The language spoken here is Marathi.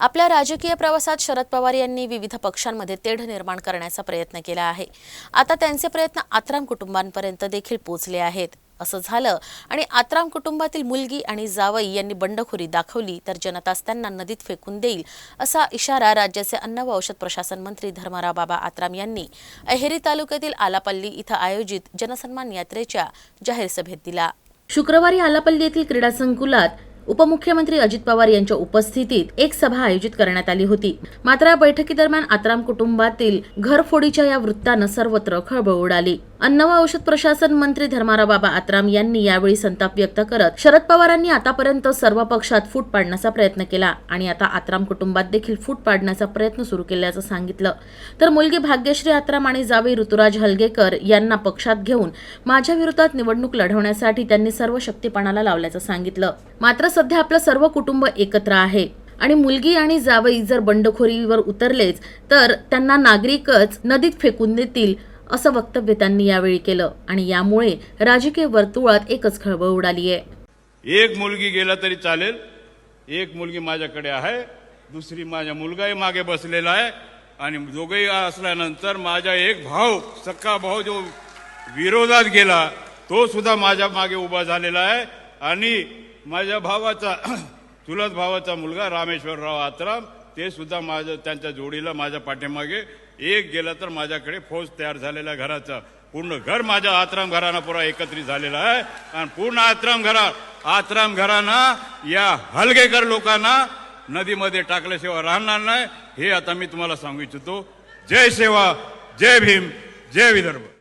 आपल्या राजकीय प्रवासात शरद पवार यांनी विविध पक्षांमध्ये तेढ निर्माण करण्याचा प्रयत्न केला आहे. आता त्यांचे प्रयत्न आत्राम कुटुंबांपर्यंत देखील पोचले आहेत. असं झालं आणि आत्राम कुटुंबातील मुलगी आणि जावई यांनी बंडखोरी दाखवली तर जनताच त्यांना नदीत फेकून देईल असा इशारा राज्याचे अन्न व औषध प्रशासन मंत्री धर्मराव बाबा आत्राम यांनी अहेरी तालुक्यातील आलापल्ली इथं आयोजित जनसन्मान यात्रेच्या जाहीर सभेत दिला. शुक्रवारी आलापल्ली येथील क्रीडा संकुलात उपमुख्यमंत्री अजित पवार यांच्या उपस्थितीत एक सभा आयोजित करण्यात आली होती. मात्र या बैठकीदरम्यान आत्राम कुटुंबातील घरफोडीच्या या वृत्तानं सर्वत्र खळबळ उडाली. अन्न व औषध प्रशासन मंत्री धर्माराव बाबा आत्राम यांनी यावेळी संताप व्यक्त करत शरद पवारांनी आतापर्यंत सर्व पक्षात फूट पाडण्याचा प्रयत्न केला आणि आता आत्राम कुटुंबात देखील फूट पाडण्याचा प्रयत्न सुरू केल्याचं सांगितलं. तर मुलगी भाग्यश्री आत्राम आणि जावई ऋतुराज हलगेकर यांना पक्षात घेऊन माझ्या विरोधात निवडणूक लढवण्यासाठी त्यांनी सर्व शक्तीपणाला लावल्याचं सांगितलं. मात्र सध्या आपलं सर्व कुटुंब एकत्र आहे आणि मुलगी आणि जावई जर बंडखोरीवर उतरलेच तर त्यांना नागरिकच नदीत फेकून देतील असं वक्तव्य त्यांनी यावेळी केलं आणि यामुळे राजकीय वर्तुळात एकच खळबळ उडाली आहे एक मुलगी गेला तरी चालेल. एक मुलगी माझ्याकडे आहे. दुसरी माझ्या मुलगाही मागे बसलेला आहे. आणि दोघंही असल्यानंतर माझा एक भाऊ सक्का भाऊ जो विरोधात गेला तो सुद्धा माझ्या मागे उभा झालेला आहे. आणि माझ्या भावाचा चुलत भावाचा मुलगा रामेश्वरराव आत्राम ते सुद्धा माझं त्यांच्या जोडीला माझ्या पाठीमागे. एक गेला तर माझ्याकडे फौज तयार झालेला घराचा. पूर्ण घर माझ्या आत्राम घराना पुरा एकत्रित झालेला आहे. आणि पूर्ण आत्राम घरा आत्राम घराना या हलगेकर लोकांना नदीमध्ये टाकल्याशिवाय राहणार नाही. हे आता मी तुम्हाला सांगू इच्छितो. जय सेवा जय भीम जय विदर्भ.